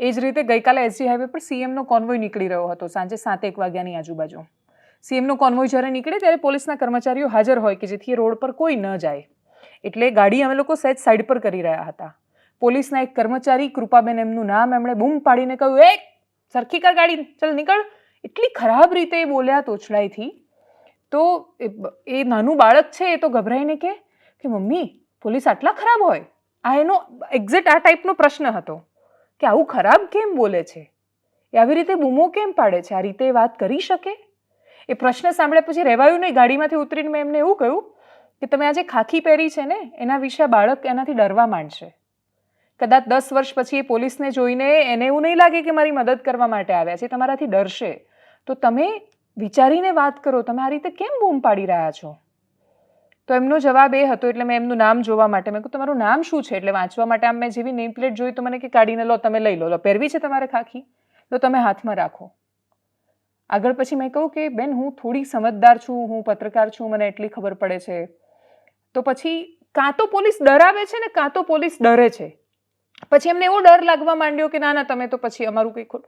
એ જ રીતે ગઈકાલે એસજી હાઈવે પર સીએમનો કોન્વોય નીકળી રહ્યો હતો. સાંજે સાત એક વાગ્યાની આજુબાજુ. સીએમનો કોન્વોય જ્યારે નીકળે ત્યારે પોલીસના કર્મચારીઓ હાજર હોય કે જેથી રોડ પર કોઈ ન જાય. એટલે ગાડી અમે લોકો સહેજ સાઈડ પર કરી રહ્યા હતા. પોલીસના એક કર્મચારી કૃપાબેન એમનું નામ એમણે બૂમ પાડીને કહ્યું, એ, સરખી કર ગાડી, ચલ નીકળ. એટલી ખરાબ રીતે એ બોલ્યા તોછડાઈથી. તો એ નાનું બાળક છે એ તો ગભરાઈને કે મમ્મી, પોલીસ આટલા ખરાબ હોય? આ એનો એક્ઝેક્ટ આ ટાઈપનો પ્રશ્ન હતો. કે આવું ખરાબ કેમ બોલે છે? એ આવી રીતે બૂમો કેમ પાડે છે? આ રીતે વાત કરી શકે? એ પ્રશ્ન સાંભળ્યા પછી રહેવાયું નહીં, ગાડીમાંથી ઉતરીને મેં એમને એવું કહ્યું કે તમે આજે ખાખી પહેરી છે ને, એના વિશે બાળક એનાથી ડરવા માંડશે. કદાચ દસ વર્ષ પછી એ પોલીસને જોઈને એને એવું નહીં લાગે કે મારી મદદ કરવા માટે આવ્યા છે તમારાથી ડરશે. તો તમે વિચારીને વાત કરો, તમે આ રીતે કેમ બૂમ પાડી રહ્યા છો? તો એમનો જવાબ એ હતો, એટલે મેં એમનું નામ જોવા માટે, મેં કહ્યું તમારું નામ શું છે? એટલે વાંચવા માટે આમ મેં જેવી નેમ પ્લેટ જોઈ તો મને કે, કાઢીને લો, તમે લઈ લો. લો, પહેરવી છે તમારે ખાખી? તો તમે હાથમાં રાખો. આગળ પછી મેં કહ્યું કે, બેન, હું થોડી સમજદાર છું, હું પત્રકાર છું, મને એટલી ખબર પડે છે. તો પછી કાં તો પોલીસ ડરાવે છે ને કાં તો પોલીસ ડરે છે. પછી એમને એવો ડર લાગવા માંડ્યો કે, ના ના, તમે તો પછી અમારું કંઈ ખોટ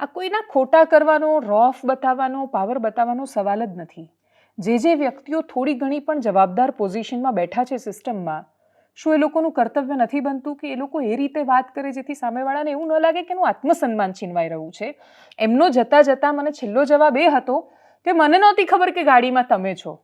આ કોઈના ખોટા કરવાનો રોફ બતાવવાનો પાવર બતાવવાનો સવાલ જ નથી. જે જે વ્યક્તિઓ થોડી ઘણી પણ જવાબદાર પોઝિશનમાં બેઠા છે સિસ્ટમમાં, શું એ લોકોનું કર્તવ્ય નથી બનતું કે એ લોકો એ રીતે વાત કરે જેથી સામેવાળાને એવું ન લાગે કે એનું આત્મસન્માન છીનવાઈ રહ્યું છે? એમનો જતાં જતાં મને છેલ્લો જવાબ એ હતો કે મને નહોતી ખબર કે ગાડીમાં તમે છો.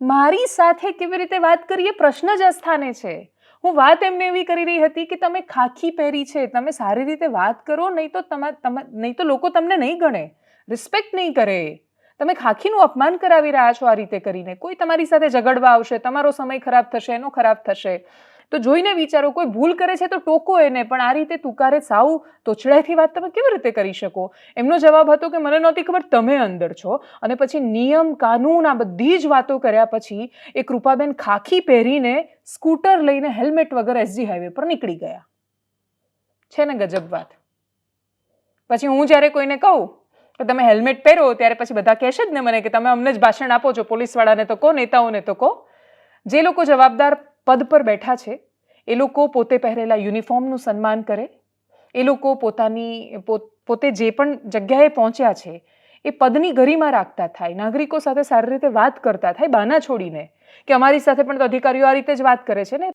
મારી સાથે કેવી રીતે વાત કરીએ પ્રશ્ન જ અસ્થાને છે. હું વાત એમને એવી કરી રહી હતી કે તમે ખાખી પહેરી છે, તમે સારી રીતે વાત કરો, નહીં તો તમા, નહીં તો લોકો તમને નહીં ગણે. રિસ્પેક્ટ નહીં કરે. તમે ખાખીનું અપમાન કરાવી રહ્યા છો આ રીતે કરીને. કોઈ તમારી સાથે ઝઘડવા આવશે, તમારો સમય ખરાબ થશે, એનો ખરાબ થશે. તો જોઈને વિચારો, કોઈ ભૂલ કરે છે તો ટોકો એને, પણ આ રીતે તુકારે સાવ તોછડાઈથી વાત તમે કેવી રીતે કરી શકો? એમનો જવાબ હતો કે, મને નહોતી ખબર તમે અંદર છો. અને પછી નિયમ, કાનૂન, આ બધી જ વાતો કર્યા પછી એ કૃપાબેન ખાખી પહેરીને સ્કૂટર લઈને હેલ્મેટ વગર એસજી હાઈવે પર નીકળી ગયા. છે ને ગજબ વાત. પછી હું જ્યારે કોઈને કહું કે તમે હેલ્મેટ પહેરો ત્યારે પછી બધા કહેશે જ ને મને કે તમે અમને જ ભાષણ આપો છો, પોલીસવાળાને તો કહો, નેતાઓને તો કહો. જે લોકો જવાબદાર પદ પર બેઠા છે, એ લોકો પોતે પહેરેલા યુનિફોર્મનું સન્માન કરે. એ લોકો પોતાની પોતે જે પણ જગ્યાએ પહોંચ્યા છે, એ પદની ગરિમા રાખતા થાય. નાગરિકો સાથે સારી રીતે વાત કરતા થાય, બાના છોડીને. કે અમારી સાથે પણ તો અધિકારીઓ આ રીતે જ વાત કરે છે ને